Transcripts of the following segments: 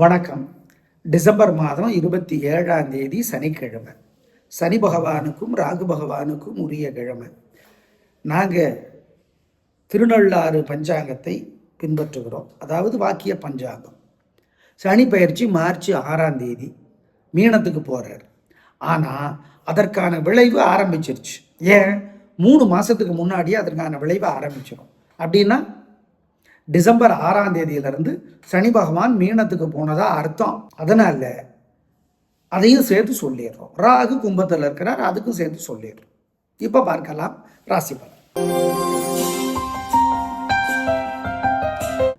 வணக்கம். டிசம்பர் மாதம் இருபத்தி ஏழாம் தேதி சனிக்கிழமை. சனி பகவானுக்கும் ராகு பகவானுக்கும் உரிய கிழமை. நாங்கள் திருநள்ளாறு பஞ்சாங்கத்தை பின்பற்றுகிறோம். அதாவது வாக்கிய பஞ்சாங்கம். சனி பயிற்சி மார்ச் ஆறாம் தேதி மீனத்துக்கு போகிறார் ஆனால் அதற்கான விளைவு ஆரம்பிச்சிருச்சு. ஏன்? மூணு மாதத்துக்கு முன்னாடியே அதற்கான விளைவு ஆரம்பிச்சிடும் அப்படின்னா டிசம்பர் ஆறாம் தேதியிலிருந்து சனி பகவான் மீனத்துக்கு போனதா அர்த்தம். அதனால அதையும் சேர்த்து சொல்லிடுறோம். ராகு கும்பத்தில் இருக்கிறார் அதுக்கும் சேர்த்து சொல்லிடுறோம். இப்போ பார்க்கலாம் ராசி பலன்.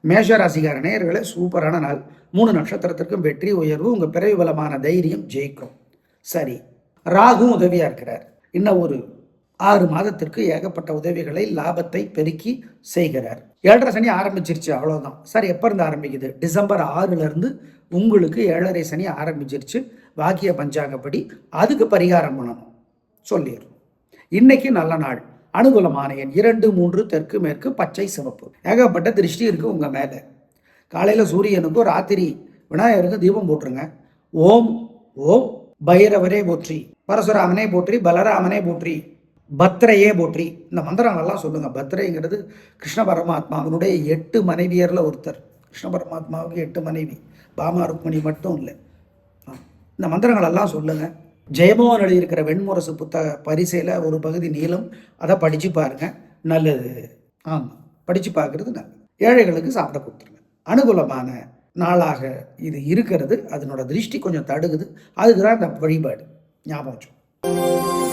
மேஷ ராசிகார நேயர்களே சூப்பரான நாள். மூணு நட்சத்திரத்திற்கும் வெற்றி உயர்வு உங்கள் பிறவி பலமான தைரியம் ஜெயிக்கும். சரி ராகும் உதவியாக இருக்கிறார். இன்னும் ஒரு ஆறு மாதத்திற்கு ஏகப்பட்ட உதவிகளை லாபத்தை பெருக்கி செய்கிறார். ஏழரை சனி ஆரம்பிச்சிருச்சு அவ்வளோதான் சார் எப்போ இருந்து ஆரம்பிக்குது? டிசம்பர் ஆறுலேருந்து உங்களுக்கு ஏழரை சனி ஆரம்பிச்சிருச்சு வாக்கிய பஞ்சாங்கப்படி. அதுக்கு பரிகாரம் பண்ணணும். சொல்லிடுறோம் இன்னைக்கு நல்ல நாள். அனுகூலமான எண் இரண்டு மூன்று தெற்கு மேற்கு பச்சை சிவப்பு. ஏகப்பட்ட திருஷ்டி இருக்கு உங்க மேலே. காலையில் சூரியனுக்கும் ராத்திரி விநாயகருக்கும் தீபம் போட்டுருங்க. ஓம் ஓம் பைரவரே போற்றி. பரசுராமனே போற்றி பலராமனே போற்றி. பத்ரையே போற்றி. இந்த மந்திரங்கள்லாம் சொல்லுங்கள் பத்ரைங்கிறது கிருஷ்ண பரமாத்மா அவனுடைய எட்டு மனைவியரில் ஒருத்தர். கிருஷ்ண பரமாத்மாவுக்கு எட்டு மனைவி. பாமா ருக்மணி மட்டும் இல்லை. இந்த மந்திரங்களெல்லாம் சொல்லுங்க. ஜெயமோகன் எழுதியிருக்கிற வெண்முரசு புத்தக பரிசையில் ஒரு பகுதி நீளம். அதை படித்து பாருங்க. நல்லது. ஆமாம் படித்து பார்க்குறது நல்லது. ஏழைகளுக்கு சாப்பிட கொடுத்துருங்க. அனுகூலமான நாளாக இது இருக்கிறது. அதனோட திருஷ்டி கொஞ்சம் தடுகுது அதுக்கு தான் இந்த வழிபாடு. ஞாபகம் வச்சுக்கோ.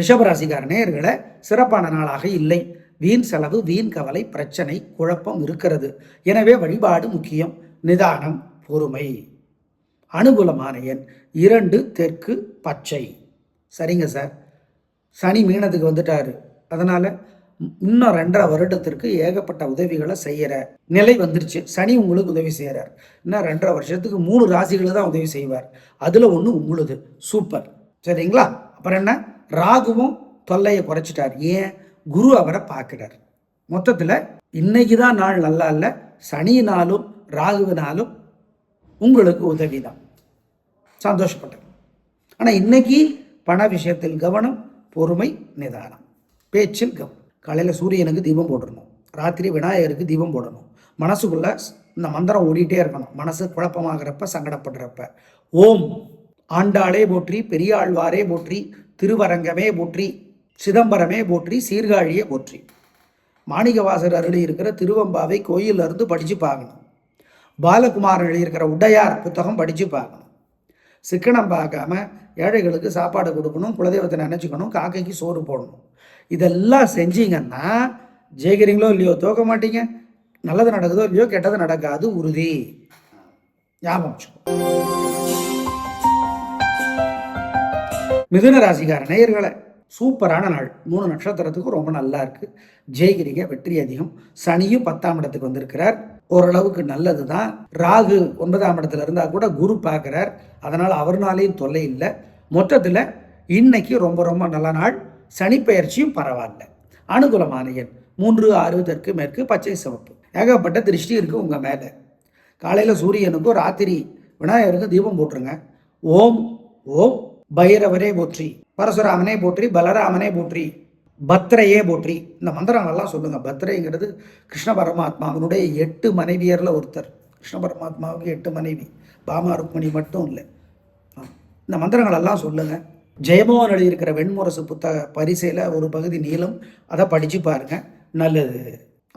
ரிஷபராசிகார நேயர்களை சிறப்பான நாளாக இல்லை. வீண் செலவு வீண் கவலை பிரச்சனை குழப்பம் இருக்கிறது. எனவே வழிபாடு முக்கியம். நிதானம் பொறுமை. அனுகூலமான எண். இரண்டு தெற்கு பச்சை. சரிங்க சார். சனி மீனத்துக்கு வந்துட்டாரு. அதனால இன்னும் ரெண்டரை வருடத்திற்கு ஏகப்பட்ட உதவிகளை செய்கிற நிலை வந்துருச்சு. சனி உங்களுக்கு உதவி செய்கிறார் இன்னும் ரெண்டரை வருஷத்துக்கு மூணு ராசிகளை தான் உதவி செய்வார். அதில் ஒன்று உங்களுது. சூப்பர். சரிங்களா? அப்புறம் என்ன? ராகுவும் தொல்லையை குறைச்சிட்டார். ஏன்? குரு அவரை பார்க்கிறார். மொத்தத்தில் இன்னைக்கு தான் நாள் நல்லா இல்லை. சனியினாலும் ராகுவினாலும் உங்களுக்கு உதவி தான் சந்தோஷப்பட்டது. ஆனால் இன்னைக்கு பண விஷயத்தில் கவனம் பொறுமை நிதானம். பேச்சில் கவனம். காலையில் சூரியனுக்கு தீபம் போடணும். ராத்திரி விநாயகருக்கு தீபம் போடணும். மனசுக்குள்ளே இந்த மந்திரம் ஓடிட்டே இருக்கணும். மனசு குழப்பமாகிறப்ப சங்கடப்படுறப்ப. ஓம். ஆண்டாளே போற்றி பெரியாழ்வாரே போற்றி திருவரங்கமே போற்றி சிதம்பரமே போற்றி சீர்காழியே போற்றி. மாணிகவாசர் அருளி இருக்கிற திருவம்பாவை கோயில்ல இருந்து படித்து பார்க்கணும். பாலகுமாரன் எழுதியிருக்கிற உடையார் புத்தகம் படித்து பார்க்கணும். சிக்கனம் பார்க்காம ஏழைகளுக்கு சாப்பாடு கொடுக்கணும் குலதெய்வத்தை நினச்சிக்கணும் காக்கைக்கு சோறு போடணும். இதெல்லாம் செஞ்சீங்கன்னா ஜெயிக்கிறீங்களோ இல்லையோ தோக்க மாட்டீங்க. நல்லது நடக்குதோ இல்லையோ கெட்டது நடக்காது உறுதி. ஞாபகம் வச்சுக்கோ. மிதுன ராசிக்கார நேயர்களை சூப்பரான நாள். மூணு நட்சத்திரத்துக்கும் ரொம்ப நல்லா இருக்கு. ஜெயிக்கிறீங்க வெற்றி அதிகம். சனியும் பத்தாம் இடத்துக்கு வந்திருக்கிறார். ஓரளவுக்கு நல்லது தான் ராகு ஒன்பதாம் இடத்துல இருந்தால் கூட குரு பார்க்குறார். அதனால் அவர்னாலையும் தொல்லை இல்லை. மொத்தத்தில் இன்னைக்கு ரொம்ப ரொம்ப நல்ல நாள். சனிப்பெயர்ச்சியும் பரவாயில்ல. அனுகூலமான எண் மூன்று ஆறு தெற்கு மேற்கு பச்சை சிவப்பு. ஏகப்பட்ட திருஷ்டி இருக்குது உங்கள் மேலே. காலையில் சூரியனுக்கும் ராத்திரி விநாயகருக்கும் தீபம் போட்டுருங்க. ஓம் ஓம். பைரவரே போற்றி பரசுராமனே போற்றி பலராமனே போற்றி பத்ரையே போற்றி. இந்த மந்திரங்கள்லாம் சொல்லுங்க. பத்ரைங்கிறது கிருஷ்ண பரமாத்மா அவனுடைய எட்டு மனைவியரில் ஒருத்தர். கிருஷ்ண பரமாத்மாவுக்கு எட்டு மனைவி. பாமா ருக்மணி மட்டும் இல்லை. இந்த மந்திரங்களெல்லாம் சொல்லுங்கள் ஜெயமோகன் எழுதியிருக்கிற வெண்முரசு புத்தக பரிசையில் ஒரு பகுதி நீளம். அதை படித்து பாருங்க. நல்லது.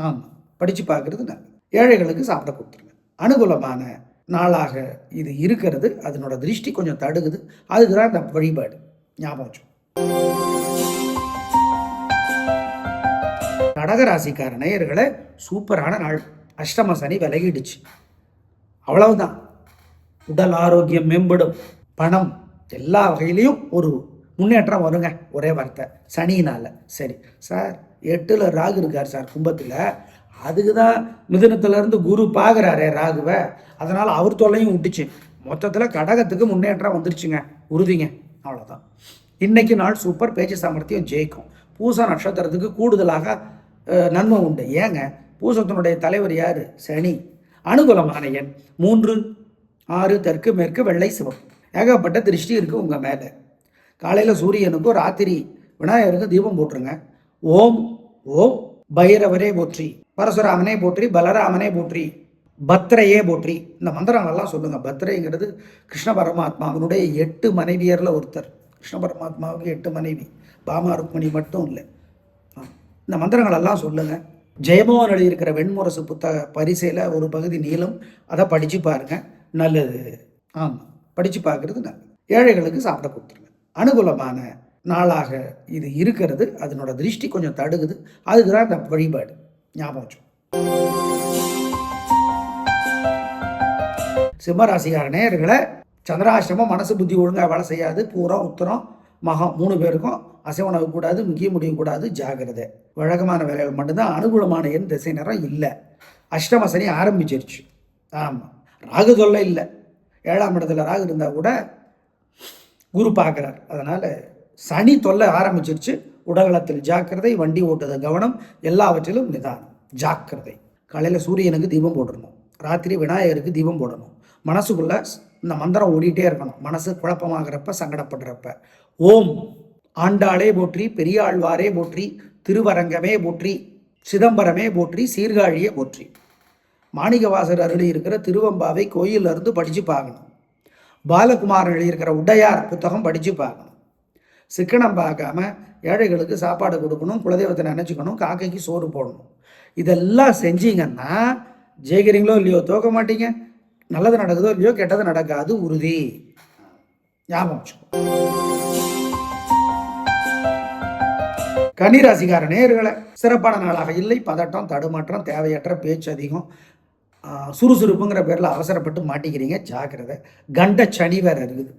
ஆமாம் படித்து பார்க்குறது நல்லது. ஏழைகளுக்கு சாப்பிட கொடுத்துருங்க. அனுகூலமான நாளாக இது இருக்கிறது. அதனோட திருஷ்டி கொஞ்சம் தடுகுது அதுக்கு தான் இந்த வழிபாடு. ஞாபகம் வச்சுக்கோ. கடகராசிக்கார நேயர்களை சூப்பரான நாள். அஷ்டம சனி விலகிடுச்சு. அவ்வளவுதான். உடல் ஆரோக்கியம் மேம்படும். பணம் எல்லா வகையிலையும் ஒரு முன்னேற்றம் வருங்க. ஒரே வார்த்தை. சனியினால. சரி. சார் எட்டில் ராகு இருக்கார் சார் கும்பத்தில். அதுக்கு தான் மிதுனத்துலேருந்து குரு பார்க்குறாரே ராகுவை. அதனால் அவர் தொல்லையும் விட்டுச்சு மொத்தத்தில் கடகத்துக்கு முன்னேற்றம் வந்துருச்சுங்க. உறுதிங்க. அவ்வளோதான் இன்றைக்கு நாள் சூப்பர் பேச்சு சாமர்த்தியம் ஜெயிக்கும். பூசா நட்சத்திரத்துக்கு கூடுதலாக நன்மை உண்டு. ஏங்க? பூசத்தினுடைய தலைவர் யார்? சனி. அனுகூலமான எண் மூன்று ஆறு தெற்கு மேற்கு வெள்ளை சிவம் ஏகப்பட்ட திருஷ்டி இருக்குது உங்கள் மேலே. காலையில் சூரியனுக்கும் ராத்திரி விநாயகருக்கு தீபம் போட்டுருங்க. ஓம் ஓம் பைரவரே போற்றி பரசுராமனே போற்றி பலராமனே போற்றி பத்ரையே போற்றி. இந்த மந்திரங்கள்லாம் சொல்லுங்கள் பத்ரைங்கிறது கிருஷ்ண பரமாத்மாவினுடைய எட்டு மனைவியரில் ஒருத்தர். கிருஷ்ண பரமாத்மாவுக்கு எட்டு மனைவி. பாமா ருக்மணி மட்டும் இல்லை. ஆ. இந்த மந்திரங்களெல்லாம் சொல்லுங்கள் ஜெயமோகன் எழுதியிருக்கிற வெண்முரசு புத்தக பரிசையில் ஒரு பகுதி நீளம். அதை படித்து பாருங்கள் நல்லது. ஆமாம் படித்து பார்க்குறது நல்லது. ஏழைகளுக்கு சாப்பிட கொடுத்துருங்க. அனுகூலமான நாளாக இது இருக்கிறது. அதனோட திருஷ்டி கொஞ்சம் தடுகுது அதுக்கு தான் இந்த வழிபாடு. ஞாபகம் வச்சோம் சிம்மராசிகார நேயர்களை சந்திராசிரமம் மனசு புத்தி ஒழுங்காக வேலை செய்யாது. பூரம் உத்தரம் மகம் மூணு பேருக்கும் அசைவனவு கூடாது முக்கிய முடிவு கூடாது ஜாகிரதை. வழக்கமான வேலைகள் மட்டும்தான் அனுகூலமான என் திசை நேரம் இல்லை. அஷ்டம சனி ஆரம்பிச்சிருச்சு. ஆமாம் ராகு தொல்லை இல்லை. ஏழாம் இடத்துல ராகு இருந்தால் கூட குரு பார்க்குறார். அதனால் சனி தொல்லை ஆரம்பிச்சிருச்சு. உடல்நலத்தில் ஜாக்கிரதை வண்டி ஓட்டுதல் கவனம் எல்லாவற்றிலும் நிதானம். ஜாக்கிரதை. காலையில் சூரியனுக்கு தீபம் போடணும். ராத்திரி விநாயகருக்கு தீபம் போடணும். மனசுக்குள்ள இந்த மந்திரம் ஓடிட்டே இருக்கணும். மனசு குழப்பமாகிறப்ப சங்கடப்படுறப்ப. ஓம். ஆண்டாளே போற்றி பெரியாழ்வாரே போற்றி திருவரங்கமே போற்றி சிதம்பரமே போற்றி சீர்காழியே போற்றி. மாணிகவாசர் அருளி இருக்கிற திருவம்பாவை கோயில்ல இருந்து படித்து பார்க்கணும். பாலகுமாரன் எழுதியிருக்கிற உடையார் புத்தகம் படித்து பார்க்கணும். சிக்கனம் பார்க்காம ஏழைகளுக்கு சாப்பாடு கொடுக்கணும் குலதெய்வத்தை நினச்சிக்கணும் காக்கைக்கு சோறு போடணும். இதெல்லாம் செஞ்சீங்கன்னா ஜெயிக்கிறீங்களோ இல்லையோ தோக்க மாட்டீங்க. நல்லது நடக்குதோ இல்லையோ கெட்டது நடக்காது உறுதி. ஞாபகம் வச்சுக்கோ. கன்னிராசிக்கார நேர்களை சிறப்பான நாளாக இல்லை. பதட்டம் தடுமாற்றம் தேவையற்ற பேச்சு அதிகம். சுறுசுறுப்புங்கிற பேரில் அவசரப்பட்டு மாட்டிக்கிறீங்க. ஜாக்கிரதை. கண்ட சனி வேற இருக்குது.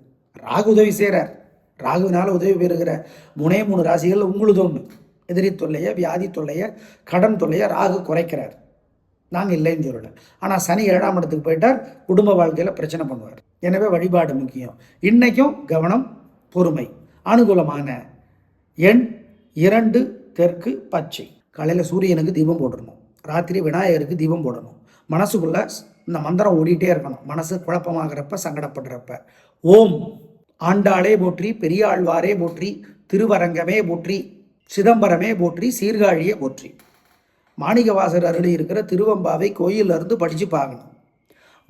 ராகு உதவி செய்கிறார் ராகுவினால் உதவி பெறுகிற மூணே மூணு ராசிகள் உங்களுது ஒன்று எதிரி தொல்லையை வியாதி தொல்லையை கடன் தொல்லையை ராகு குறைக்கிறார். நாங்கள் இல்லைன்னு சொல்லலை. ஆனால் சனி ஏழாம் இடத்துக்கு போயிட்டார் குடும்ப வாழ்க்கையில் பிரச்சனை பண்ணுவார். எனவே வழிபாடு முக்கியம். இன்னைக்கும் கவனம் பொறுமை. அனுகூலமான எண் இரண்டு தெற்கு பச்சை. காலையில் சூரியனுக்கு தீபம் போடணும். ராத்திரி விநாயகருக்கு தீபம் போடணும். மனசுக்குள்ளே இந்த மந்திரம் ஓடிட்டே இருக்கணும். மனசு குழப்பமாகிறப்ப சங்கடப்படுறப்ப. ஓம். ஆண்டாளே போற்றி பெரியாழ்வாரே போற்றி திருவரங்கமே போற்றி சிதம்பரமே போற்றி சீர்காழியே போற்றி. மாணிகவாசர் அருளி இருக்கிற திருவம்பாவை கோயில்ல இருந்து படித்து பார்க்கணும்.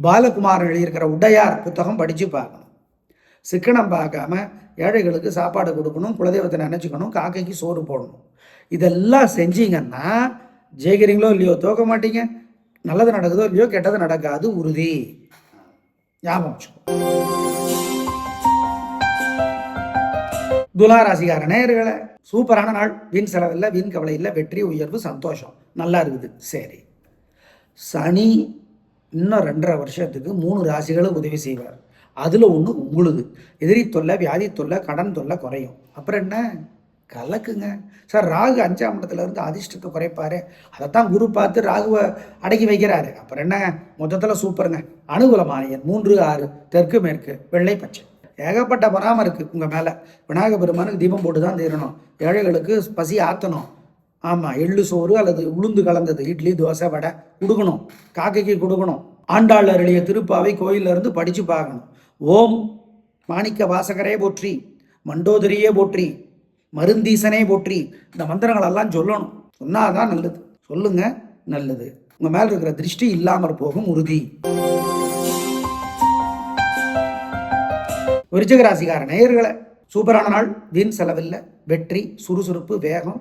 பாலகுமாரன் எழுதியிருக்கிற உடையார் புத்தகம் படித்து பார்க்கணும். சிக்கனம் பார்க்காம ஏழைகளுக்கு சாப்பாடு கொடுக்கணும் குலதெய்வத்தை நினச்சிக்கணும் காக்கைக்கு சோறு போடணும். இதெல்லாம் செஞ்சீங்கன்னா ஜெயிக்கிறீங்களோ இல்லையோ தோக்க மாட்டீங்க. நல்லது நடக்குதோ இல்லையோ கெட்டது நடக்காது உறுதி. ஞாபகம் வச்சுக்கோ. துலாராசிகார நேயர்களை சூப்பரான நாள். வீண் செலவில்லை வீண் கவலை இல்லை வெற்றி உயர்வு சந்தோஷம். நல்லா இருக்குது. சரி. சனி இன்னும் ரெண்டரை வருஷத்துக்கு மூணு ராசிகளும் உதவி செய்வார். அதில் ஒன்று உங்களுது. எதிரி தொல்லை வியாதி தொல்லை கடன் தொல்லை குறையும். அப்புறம் என்ன? கலக்குங்க. சார் ராகு அஞ்சாம் இடத்துல இருந்து அதிர்ஷ்டத்தை குறைப்பாரு. அதைத்தான் குரு பார்த்து ராகுவை அடக்கி வைக்கிறாரு. அப்புறம் என்ன? மொத்தத்தில் சூப்பருங்க. அனுகூலமானியன் மூன்று ஆறு தெற்கு மேற்கு வெள்ளை பச்சை. ஏகப்பட்ட பராம இருக்குது உங்கள் மேலே. விநாயக பெருமானுக்கு தீபம் போட்டு தான் தீரணும் ஏழைகளுக்கு பசி ஆற்றணும் ஆமாம் எள்ளு சோறு அல்லது உளுந்து கலந்தது இட்லி தோசை வடை கொடுக்கணும். காக்கைக்கு கொடுக்கணும். ஆண்டாள் அருளிய திருப்பாவை கோயில்ல இருந்து படித்து பார்க்கணும். ஓம் மாணிக்க வாசகரே போற்றி மண்டோதரியே போற்றி மருந்தீசனே போற்றி. இந்த மந்திரங்களெல்லாம் சொல்லணும். சொன்னாதான் நல்லது. சொல்லுங்க நல்லது. உங்கள் மேலே இருக்கிற திருஷ்டி இல்லாமல் போகும் உறுதி. விருச்சிக ராசிக்கார நேயர்களை சூப்பரான நாள் வீண் செலவில்லை வெற்றி சுறுசுறுப்பு வேகம்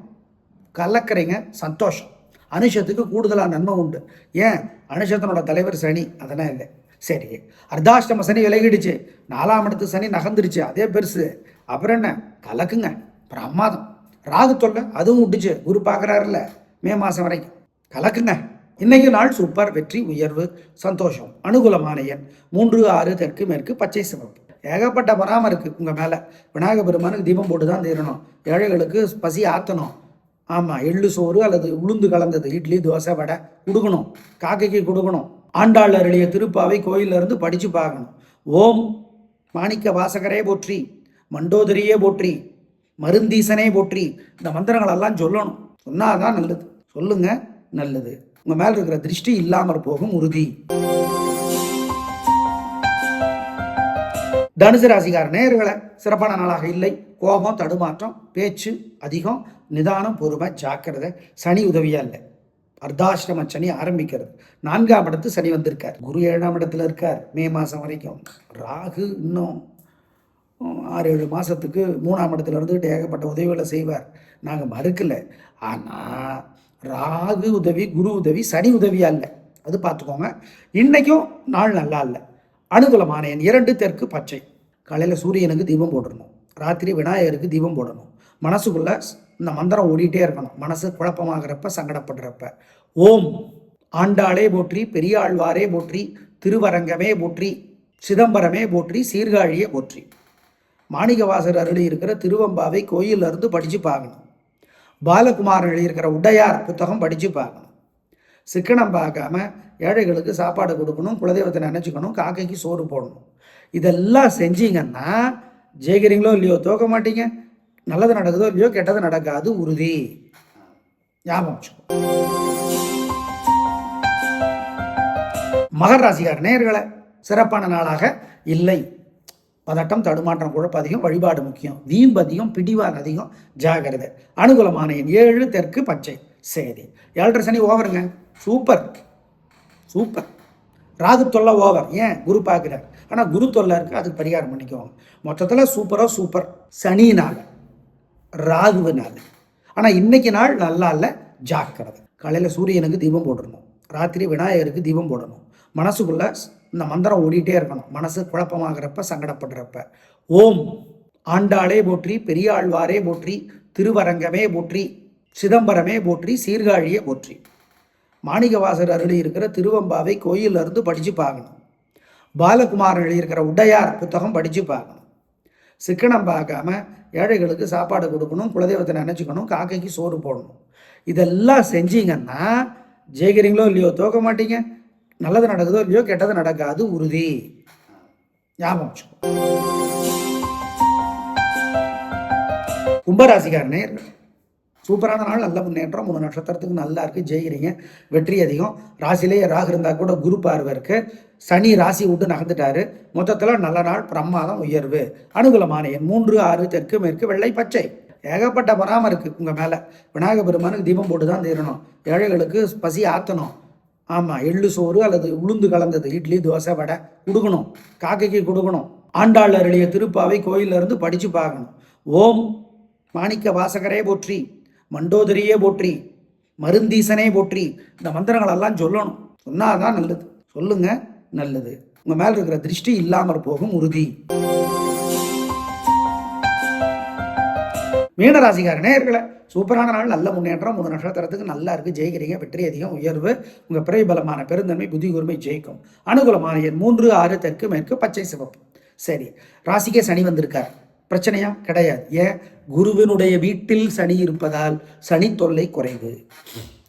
கலக்கிறீங்க சந்தோஷம். அனுஷத்துக்கு கூடுதலாக நன்மை உண்டு. ஏன்? அனுஷத்தனோட தலைவர் சனி அதெல்லாம் இல்லை. சரி அர்த்தாஷ்டம சனி விலகிடுச்சு. நாலாம் இடத்து சனி நகர்ந்துருச்சு. அதே பெருசு. அப்புறம் என்ன? கலக்குங்க. பிரமாதம். ராகு தொல்லை அதுவும் விட்டுச்சு குரு பார்க்குறாருல மே மாதம் வரைக்கும். கலக்குங்க. இன்னைக்கு நாள் சூப்பர். வெற்றி உயர்வு சந்தோஷம். அனுகூலமான எண். மூன்று ஆறு தெற்கு மேற்கு பச்சை சிவப்பு. ஏகப்பட்ட பராம இருக்குது உங்கள் மேலே. விநாயக பெருமானுக்கு தீபம் போட்டு தான் தீரணும் ஏழைகளுக்கு பசி ஆற்றணும் ஆமாம் எள்ளு சோறு அல்லது உளுந்து கலந்தது இட்லி தோசை வடை கொடுக்கணும். காக்கைக்கு கொடுக்கணும். ஆண்டாள் அருளிய திருப்பாவை கோயிலிருந்து இருந்து படித்து பார்க்கணும். ஓம் மாணிக்க வாசகரே போற்றி மண்டோதரியே போற்றி மருந்தீசனே போற்றி. இந்த மந்திரங்களெல்லாம் சொல்லணும். சொன்னால் தான் நல்லது. சொல்லுங்க நல்லது. உங்கள் மேலே இருக்கிற திருஷ்டி இல்லாமல் போகும் உறுதி. தனுசு ராசிக்கார நேர்களை சிறப்பான நாளாக இல்லை. கோபம் தடுமாற்றம் பேச்சு அதிகம் நிதானம் பொறுமை ஜாக்கிரதை சனி உதவியா இல்லை. அர்த்தாசிரம சனி ஆரம்பிக்கிறது. நான்காம் இடத்து சனி வந்திருக்கார். குரு ஏழாம் இடத்துல இருக்கார். மே மாதம் வரைக்கும். ராகு இன்னும் ஆறு ஏழு மாதத்துக்கு மூணாம் இடத்துல இருந்துகிட்டு ஏகப்பட்ட உதவிகளை செய்வார். நாங்கள் மறுக்கலை. ஆனால் ராகு உதவி குரு உதவி சனி உதவியா இல்லை. அது பார்த்துக்கோங்க. இன்றைக்கும் நாள் நல்லா இல்லை. அனுகூலமான எண் இரண்டு தெற்கு பச்சை. காலையில் சூரியனுக்கு தீபம் போட்டுடணும் ராத்திரி விநாயகருக்கு தீபம் போடணும். மனசுக்குள்ள இந்த மந்திரம் ஓடிட்டே இருக்கணும். மனசு குழப்பமாகிறப்ப சங்கடப்படுறப்ப. ஓம். ஆண்டாளே போற்றி பெரியாழ்வாரே போற்றி திருவரங்கமே போற்றி சிதம்பரமே போற்றி சீர்காழியே போற்றி. மாணிகவாசர் அருளி இருக்கிற திருவம்பாவை கோயிலிருந்து இருந்து படித்து பார்க்கணும். பாலகுமாரன் எழுதியிருக்கிற உடையார் புத்தகம் படித்து பார்க்கணும். சிக்கனம் பார்க்காம ஏழைகளுக்கு சாப்பாடு கொடுக்கணும் குலதெய்வத்தை நினச்சிக்கணும் காக்கைக்கு சோறு போடணும். இதெல்லாம் செஞ்சீங்கன்னா ஜெயிக்கிறீங்களோ இல்லையோ தோக்க மாட்டீங்க. நல்லது நடக்குதோ இல்லையோ கெட்டது நடக்காது உறுதி. ஞாபகம் வச்சுக்கோ. மகர ராசிக்கார சிறப்பான நாளாக இல்லை. பதட்டம் தடுமாற்றம் குழப்பம் அதிகம் வழிபாடு முக்கியம். வீம்பு அதிகம் அதிகம் ஜாகிரதை. அனுகூலமான எண் ஏழு தெற்கு பச்சை. சரி. ஏழரை சனி ஓவருங்க சூப்பர். சூப்பர். ராகு தொல்லை ஓவர் ஏன்? குரு பார்க்குறார். ஆனால் குரு தொல்லை இருக்குது அதுக்கு பரிகாரம் பண்ணிக்குவாங்க மொத்தத்தில் சூப்பராக சூப்பர். சனினால நாள் ஆனால் இன்னைக்கு நாள் நல்லா இல்லை. ஜாக்கிரதை. காலையில் சூரியனுக்கு தீபம் போடணும். ராத்திரி விநாயகருக்கு தீபம் போடணும். மனசுக்குள்ளே இந்த மந்திரம் ஓடிட்டே இருக்கணும். மனசு குழப்பமாகிறப்ப சங்கடப்படுறப்ப. ஓம். ஆண்டாளே போற்றி பெரியாழ்வாரே போற்றி திருவரங்கமே போற்றி. சிதம்பரமே போற்றி சீர்காழியே போற்றி. மாணிகவாசர் அருளி இருக்கிற திருவம்பாவை கோயில்ல இருந்து படித்து பார்க்கணும். பாலகுமாரன் எழுதியிருக்கிற உடையார் புத்தகம் படித்து பார்க்கணும். சிக்கனம் பார்க்காம ஏழைகளுக்கு சாப்பாடு கொடுக்கணும் குலதெய்வத்தை நினச்சிக்கணும் காக்கைக்கு சோறு போடணும். இதெல்லாம் செஞ்சீங்கன்னா ஜெயிக்கிறீங்களோ இல்லையோ தோக்க மாட்டீங்க. நல்லது நடக்குதோ இல்லையோ கெட்டது நடக்காது உறுதி. ஞாபகம் வச்சுக்கோ. கும்பராசிக்காரனே சூப்பரான நாள். நல்ல முன்னேற்றம். மூணு நட்சத்திரத்துக்கு நல்லா இருக்கு. ஜெயிக்கிறீங்க. வெற்றி அதிகம். ராசிலேயே ராகு இருந்தா கூட குரு பார்வை இருக்கு. சனி ராசி விட்டு நகர்ந்துட்டாரு. மொத்தத்தில் நல்ல நாள். பிரமாதம். உயர்வு. அனுகூலமான எண் மூன்று ஆறு தெற்கு மேற்கு வெள்ளை பச்சை. ஏகப்பட்ட பராம இருக்கு உங்க மேல. விநாயக பெருமானுக்கு தீபம் போட்டு தான் தீரணும். ஏழைகளுக்கு பசி ஆத்தணும். ஆமாம் எள்ளு சோறு அல்லது உளுந்து கலந்தது. இட்லி தோசை வடை கொடுக்கணும். காக்கைக்கு கொடுக்கணும். ஆண்டாள் அருளிய திருப்பாவை கோயில்ல இருந்து படித்து பார்க்கணும். ஓம் மாணிக்க வாசகரே போற்றி. மண்டோதரியே போற்றி மருந்தீசனே போற்றி. இந்த மந்திரங்களெல்லாம் சொல்லணும். சொன்னாதான் நல்லது. சொல்லுங்க நல்லது. உங்க மேல இருக்கிற திருஷ்டி இல்லாமல் போகும் உறுதி. மீனராசிக்கார நேர்களை சூப்பரான நாள் நல்ல முன்னேற்றம். மூணு நட்சத்திரத்துக்கு நல்லா இருக்கு. ஜெயிக்கிறீங்க. வெற்றி அதிகம் உயர்வு. உங்க பிறை பலமான பெருந்தன்மை புத்தி கூர்மை ஜெயிக்கும். அனுகூலமான எண் மூன்று ஆறு தெற்கு மேற்கு பச்சை சிவப்பு. சரி ராசிக்கே சனி வந்திருக்கார். பிரச்சனையா? கிடையாது. ஏன்? குருவினுடைய வீட்டில் சனி இருப்பதால் சனி தொல்லை குறைவு.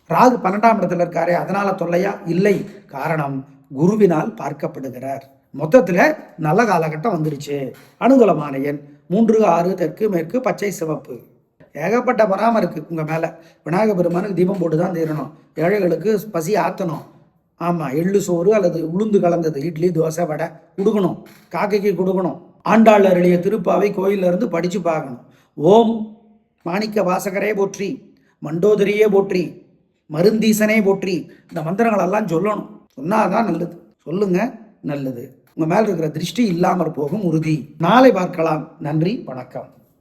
ராகு பன்னெண்டாம் இடத்துல இருக்காரு அதனால தொல்லையா? இல்லை. காரணம் குருவினால் பார்க்கப்படுகிறார். மொத்தத்தில் நல்ல காலகட்டம் வந்துருச்சு. அனுகூலமான எண் மூன்று ஆறு தெற்கு மேற்கு பச்சை சிவப்பு. ஏகப்பட்ட பராம இருக்கு உங்க மேல. விநாயக பெருமானுக்கு தீபம் போட்டு தான் தீரணும். ஏழைகளுக்கு பசி ஆத்தணும். ஆமாம் எள்ளு சோறு அல்லது உளுந்து கலந்தது. இட்லி தோசை வடை கொடுக்கணும். காக்கைக்கு கொடுக்கணும். ஆண்டாள் அருளிய திருப்பாவை கோயில்ல இருந்து படித்து பார்க்கணும். ஓம் மாணிக்க வாசகரே போற்றி மண்டோதரியே போற்றி மருந்தீசனே போற்றி இந்த மந்திரங்களெல்லாம் சொல்லணும். சொன்னால் தான் நல்லது. சொல்லுங்க நல்லது. உங்கள் மேலே இருக்கிற திருஷ்டி இல்லாமல் போகும் உறுதி. நாளை பார்க்கலாம். நன்றி வணக்கம்.